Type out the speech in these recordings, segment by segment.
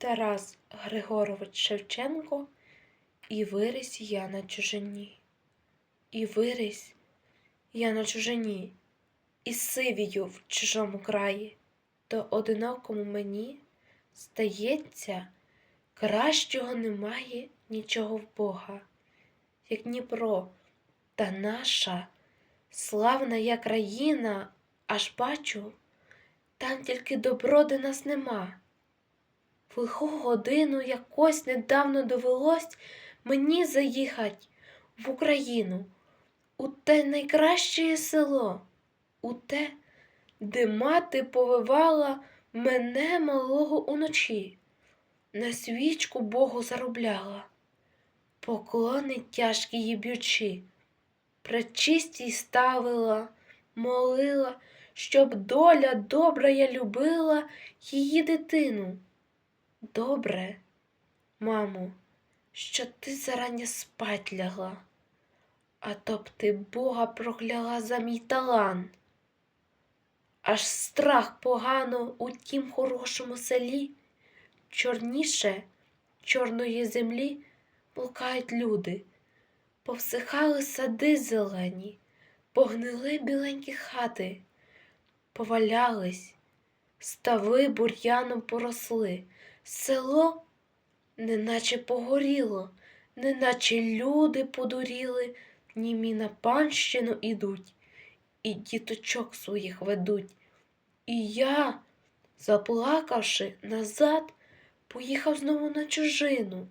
Тарас Григорович Шевченко і виріс я на чужині. І виріс я на чужині, і сивію в чужому краї, то одинокому мені здається, кращого немає нічого в Бога, як Дніпро, та наша славна я країна, аж бачу, там тільки добро де нас нема. В лиху годину якось недавно довелось мені заїхать в Україну, у те найкраще село, у те, де мати повивала мене малого уночі, на свічку Богу заробляла, поклони тяжкі їй б'ючи, пречистій ставила, молила, щоб доля добра я любила її дитину. Добре, мамо, що ти зарання спать лягла, а то б ти Бога прокляла за мій талант. Аж страх погано у тім хорошому селі, чорніше чорної землі блукають люди, повсихали сади зелені, погнили біленькі хати, повалялись, стави бур'яном поросли. Село неначе погоріло, неначе люди подуріли, німі на панщину ідуть, і діточок своїх ведуть. І я, заплакавши назад, поїхав знову на чужину,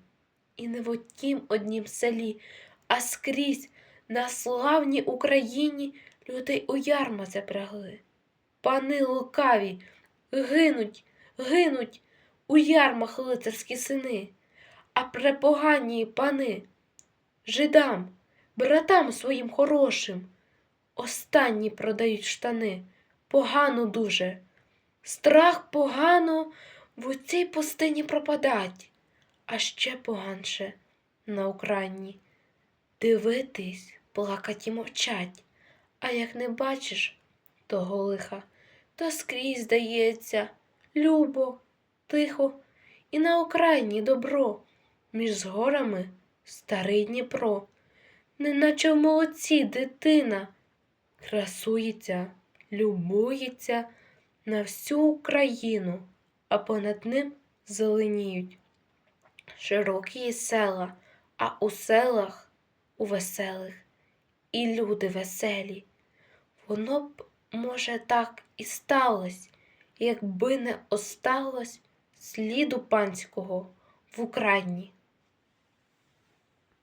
і не в отім однім селі, а скрізь на славній Україні людей у ярма запрягли. Пани лукаві, гинуть, гинуть у ярмах лицарські сини, а препогані пани, жидам, братам своїм хорошим, останні продають штани, погано дуже, страх погано в цій пустині пропадать, а ще поганше на Україні. Дивитись, плакать і мовчать, а як не бачиш того лиха, то скрізь здається, любо, тихо, і на окраїні добро, між горами старий Дніпро, неначе в молодці дитина, красується, любується на всю Україну, а понад ним зеленіють широкі села, а у селах у веселих і люди веселі. Воно б, може, так і сталось, якби не осталось сліду панського в Україні.